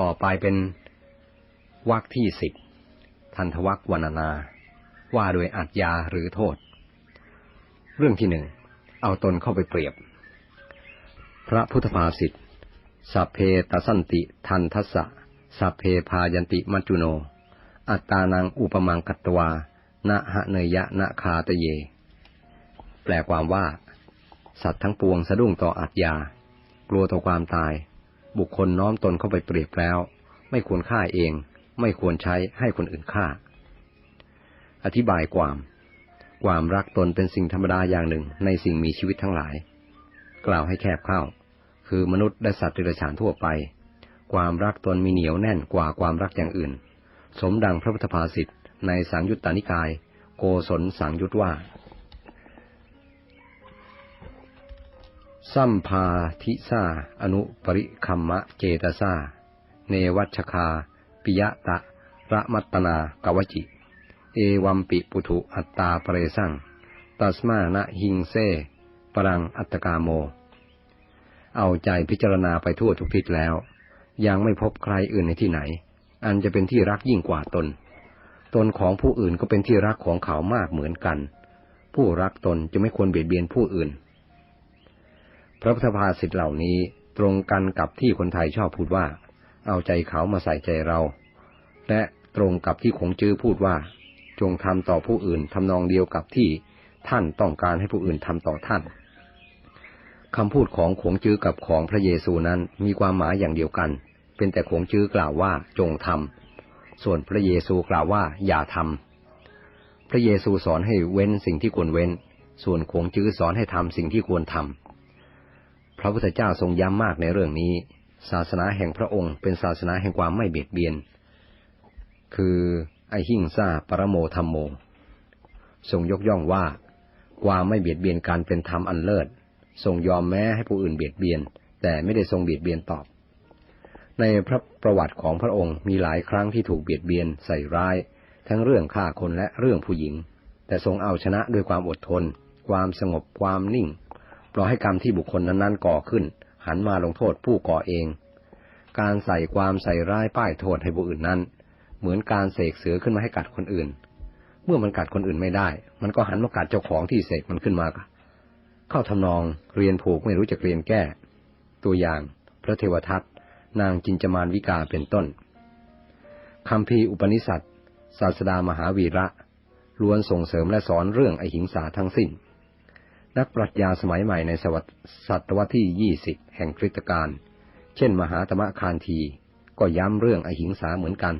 ต่อไปเป็นวรรคที่สิบทันทวักวรรณนา ว่าโดยอัจยาหรือโทษ เรื่องที่หนึ่งเอาตนเข้าไปเปรียบ พระพุทธภาษิตสัพเพตสันติทันทัสสะสัพเพพายันติมัจจุโน อัตตานังอุปมังกัตตวานะหะเนยะนะคาตะเย แปลความว่า สัตว์ทั้งปวงสะดุ้งต่ออัจยากลัวต่อความตาย บุคคลน้อมตนเข้าไปเปรียบแล้ว ไม่ควรฆ่าเอง ไม่ควรใช้ให้คนอื่นฆ่า อธิบายความ ความรักตนเป็นสิ่งธรรมดาอย่างหนึ่งในสิ่งมีชีวิตทั้งหลาย กล่าวให้แคบเข้า คือมนุษย์และสัตว์เดรัจฉานทั่วไป ความรักตนมีเหนียวแน่นกว่าความรักอย่างอื่น สมดังพระพุทธภาษิตในสังยุตตานิกาย โกศลสังยุตว่า สัมภาทิซาอนุปริคัมมะเจตซาเนวัชคา ปิยะตะระมัตนากวจิ เอวัมปิปุถุอัตตาเปรสังตัสมานะหิงเซปรังอัตกาโม เอาใจพิจารณาไปทั่วทุกทิศแล้ว ยังไม่พบใครอื่นในที่ไหน อันจะเป็นที่รักยิ่งกว่าตน ตนของผู้อื่นก็เป็นที่รักของเขามากเหมือนกัน ผู้รักตนจะไม่ควรเบียดเบียนผู้อื่น พระพุทธภาษิตเหล่านี้ตรงกันกับที่คนไทยชอบพูดว่า เอาใจเขามาใส่ใจเรา และตรงกับที่คงจื้อพูดว่า จงทำต่อผู้อื่นทำนองเดียวกับที่ท่านต้องการให้ผู้อื่นทำต่อท่านคำพูดของขงจื้อกับของพระเยซูนั้นมีความหมายอย่างเดียวกัน เป็นแต่ขงจื้อกล่าวว่าจงทำส่วนพระเยซูกล่าวว่าอย่าทำพระเยซูสอนให้เว้นสิ่งที่ควรเว้น ส่วนขงจื้อสอนให้ทำสิ่งที่ควรทำ พระพุทธเจ้าทรงย้ำมากในเรื่องนี้ ศาสนาแห่งพระองค์ เป็นศาสนาแห่งความไม่เบียดเบียน คือไอหิงซาปรโมธรรมโม ทรงยกย่องว่า ความไม่เบียดเบียนการเป็นธรรมอันเลิศ ทรงยอมแม้ให้ผู้อื่นเบียดเบียน แต่ไม่ได้ทรงเบียดเบียนตอบ ในพระประวัติของพระองค์มีหลายครั้งที่ถูกเบียดเบียนใส่ร้าย ทั้งเรื่องฆ่าคนและเรื่องผู้หญิง แต่ทรงเอาชนะด้วยความอดทน ความสงบความนิ่ง ปล่อให้กรรมที่บุคคลนั้นๆก่อขึ้น หันมาลงโทษผู้ก่อเอง การใส่ความใส่ร้ายป้ายโทษให้ผู้อื่นนั้น เหมือนการเสกเสือขึ้นมาให้กัดคนอื่น เมื่อมันกัดคนอื่นไม่ได้ มันก็หันมากัดเจ้าของที่เสกมันขึ้นมา เข้าทำนองเรียนผูกไม่รู้จะเรียนแก้ ตัวอย่างพระเทวทัตนางจินจมานวิกาเป็นต้นคำพีอุปนิสัตศาสดามหาวีระล้วนส่งเสริมและสอนเรื่องไอหิงสาทั้งสิ้น นักปรัชญาสมัยใหม่ในศตวรรษที่ยี่สิบแห่งคริสตกาล เช่นมหาธรรมคานที ก็ย้ำเรื่องไอหิงสาเหมือนกัน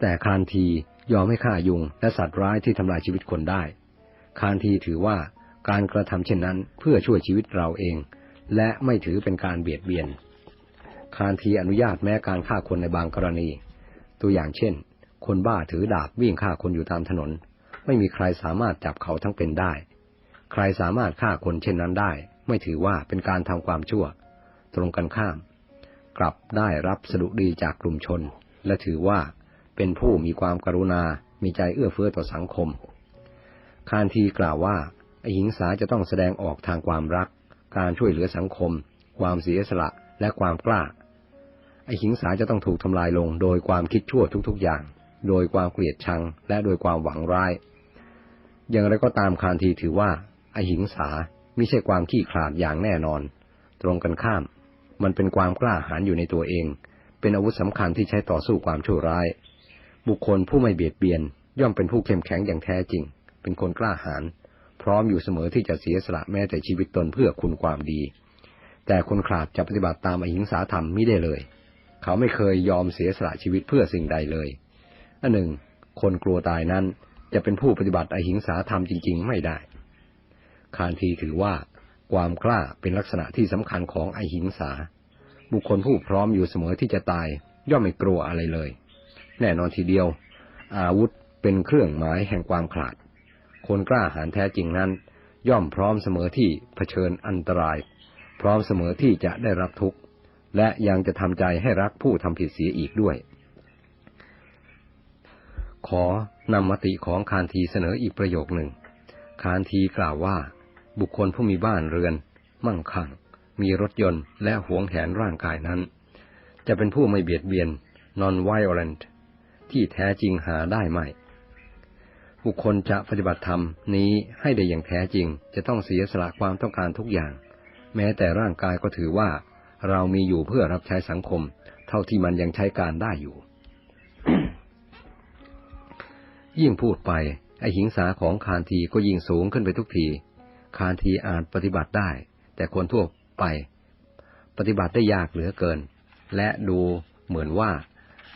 แต่คานทียอมให้ฆ่ายุงและสัตว์ร้ายที่ทำลายชีวิตคนได้ คานทีถือว่าการกระทำเช่นนั้นเพื่อช่วยชีวิตเราเอง และไม่ถือเป็นการเบียดเบียน คานทีอนุญาตแม้การฆ่าคนในบางกรณี ตัวอย่างเช่น คนบ้าถือดาบวิ่งฆ่าคนอยู่ตามถนน ไม่มีใครสามารถจับเขาทั้งเป็นได้ ใครสามารถฆ่าคนเช่นนั้นได้ ไม่ถือว่าเป็นการทำความชั่ว ตรงกันข้าม กลับได้รับสดุดีจากกลุ่มชน และถือว่าเป็นผู้มีความกรุณา มีใจเอื้อเฟื้อต่อสังคม คานทีกล่าวว่าอหิงสาจะต้องแสดงออกทางความรัก การช่วยเหลือสังคม ความเสียสละและความกล้าไอหิงสาจะต้องถูกทำลายลงโดยความคิดชั่วทุกๆอย่าง โดยความเกลียดชังและโดยความหวังร้าย อย่างไรก็ตามคานทีถือว่าไอหิงสาไม่ใช่ความขี้ขลาดอย่างแน่นอน ตรงกันข้าม มันเป็นความกล้าหาญอยู่ในตัวเอง เป็นอาวุธสำคัญที่ใช้ต่อสู้ความชั่วร้าย บุคคลผู้ไม่เบียดเบียน ย่อมเป็นผู้เข้มแข็งอย่างแท้จริง เป็นคนกล้าหาญพร้อมอยู่เสมอที่จะเสียสละแม้แต่ชีวิตตนเพื่อคุณความดี แต่คนขลาดจะปฏิบัติตามอหิงสาธรรมไม่ได้เลย เขาไม่เคยยอมเสียสละชีวิตเพื่อสิ่งใดเลย อันหนึ่ง คนกลัวตายนั้นจะเป็นผู้ปฏิบัติอหิงสาธรรมจริง ๆ ไม่ได้ คานทีถือว่า ความกล้าเป็นลักษณะที่สำคัญของอหิงสา บุคคลผู้พร้อมอยู่เสมอที่จะตาย ย่อมไม่กลัวอะไรเลย แน่นอนทีเดียว อาวุธเป็นเครื่องหมายแห่งความขลาด คนกล้าหาญแท้จริงนั้น ย่อมพร้อมเสมอที่เผชิญอันตราย พร้อมเสมอที่จะได้รับทุกข์ และยังจะทำใจให้รักผู้ทำผิดเสียอีกด้วย ขอนำมติของคานทีเสนออีกประโยคหนึ่ง คานทีกล่าวว่า บุคคลผู้มีบ้านเรือน มั่งคั่ง มีรถยนต์และหวงแหนร่างกายนั้น จะเป็นผู้ไม่เบียดเบียน non-violent ที่แท้จริงหาได้ไหม บุคคลจะปฏิบัติธรรมนี้ให้ได้อย่างแท้จริง จะต้องเสียสละความต้องการทุกอย่าง แม้แต่ร่างกายก็ถือว่า เรามีอยู่เพื่อรับใช้สังคม เท่าที่มันยังใช้การได้อยู่ ยิ่งพูดไปไอหิงสาของคานทีก็ยิ่งสูงขึ้นไปทุกที คานทีอาจปฏิบัติได้ แต่คนทั่วไป ปฏิบัติได้ยากเหลือเกิน และดูเหมือนว่า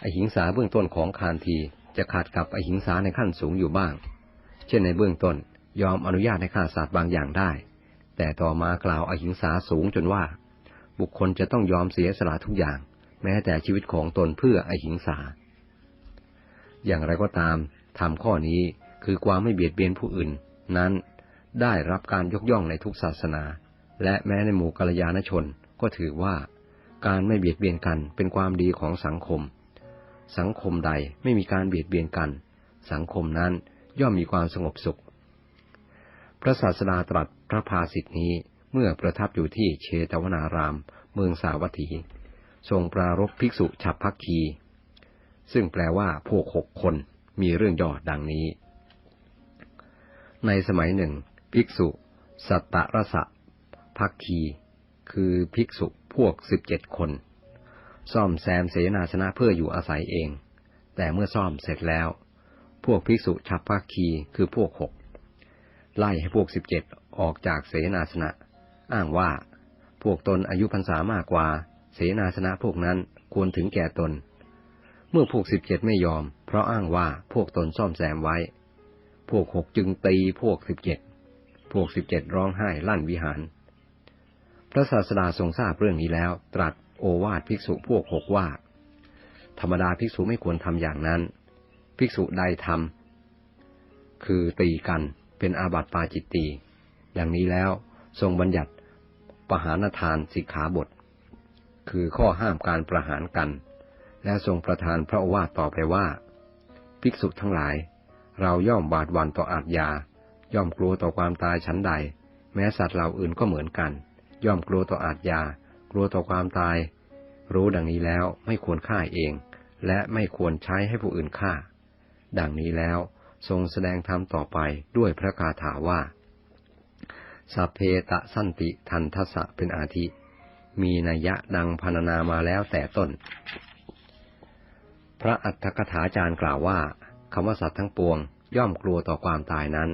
ไอหิงสาเบื้องต้นของคานทีจะขาดกับไอหิงสาในขั้นสูงอยู่บ้าง เช่นในเบื้องต้นยอมอนุญาตให้ฆ่าสัตว์บางอย่างได้ แต่ต่อมากล่าวอหิงสาสูงจนว่า บุคคลจะต้องยอมเสียสละทุกอย่าง แม้แต่ชีวิตของตนเพื่อไอหิงสา อย่างไรก็ตาม ทำข้อนี้คือความไม่เบียดเบียนผู้อื่น นั้นได้รับการยกย่องในทุกศาสนา และแม้ในหมู่กัลยาณชนก็ถือว่า การไม่เบียดเบียนกันเป็นความดีของสังคม สังคมใดไม่มีการเบียดเบียนกัน สังคมนั้นย่อมมีความสงบสุข พระศาสดาตรัสพระภาสิทธินี้เมื่อประทับอยู่ที่เชตวนาราม เมืองสาวัตถี ทรงปรารภภิกษุฉับพักคี ซึ่งแปลว่าพวกหกคน มีเรื่องย่อดังนี้ ในสมัยหนึ่ง ภิกษุ สัตตรสะพักคี คือภิกษุพวกสิบเจ็ดคน ซ่อมแซมเสนาสนะเพื่ออยู่อาศัยเอง แต่เมื่อซ่อมเสร็จแล้ว พวกภิกษุฉับพักคีคือพวกหกไล่ให้พวกสิบเจ็ดออกจากเสนาสนะ อ้างว่า พวกตนอายุพรรษามากกว่า เสนาสนะพวกนั้นควรถึงแก่ตน เมื่อพวกสิบเจ็ดไม่ยอม ราะอ้างว่าพวกตนซ่อมแซมไว้ พวกหกจึงตีพวกสิบเจ็ด พวกสิบเจ็ดร้องไห้ลั่นวิหาร พระศาสดาทรงทราบเรื่องนี้แล้ว ตรัสโอวาทภิกษุพวกหกว่า ธรรมดาภิกษุไม่ควรทำอย่างนั้น ภิกษุใดทำคือตีกันเป็นอาบัติปาจิตตี อย่างนี้แล้วทรงบัญญัติปหานทานสิกขาบท คือข้อห้ามการประหารกัน และทรงประทานพระโอวาทต่อไปว่า ภิกษุทั้งหลาย เราย่อมบาดวันต่ออาทยา ย่อมกลัวต่อความตายชั้นใด แม้สัตว์เหล่าอื่นก็เหมือนกัน ย่อมกลัวต่ออาทยา กลัวต่อความตาย รู้ดังนี้แล้วไม่ควรฆ่าเอง และไม่ควรใช้ให้ผู้อื่นฆ่า ดังนี้แล้วทรงแสดงธรรมต่อไปด้วยพระคาถาว่าสัพเพตะสันติทันทสะเป็นอาทิ มีนัยยะดังพรรณนามาแล้วแต่ต้น พระอัฏฐกถาจารย์กล่าวว่าคำว่าสัตว์ทั้งปวง ย่อมกลัวต่อความตายนั้น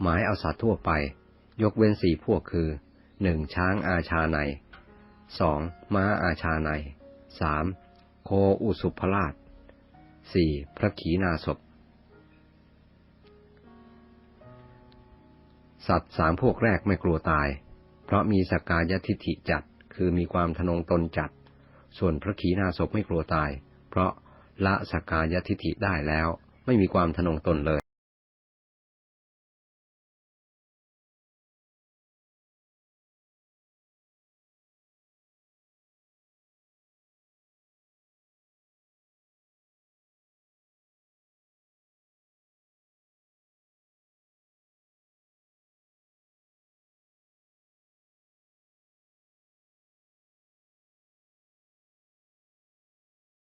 หมายเอาสัตว์ทั่วไป ยกเว้นสี่พวกคือหนึ่งช้างอาชาในสองม้าอาชาในสามโคอุสุภราชสี่พระขีณาสพสัตว์สามพวกแรกไม่กลัวตาย เพราะมีสกกายทิฏฐิจัด คือมีความทนงตนจัด ส่วนพระขีณาสพไม่กลัวตาย เพราะ ละสกกายทิฐิได้แล้ว ไม่มีความทนงตนเลย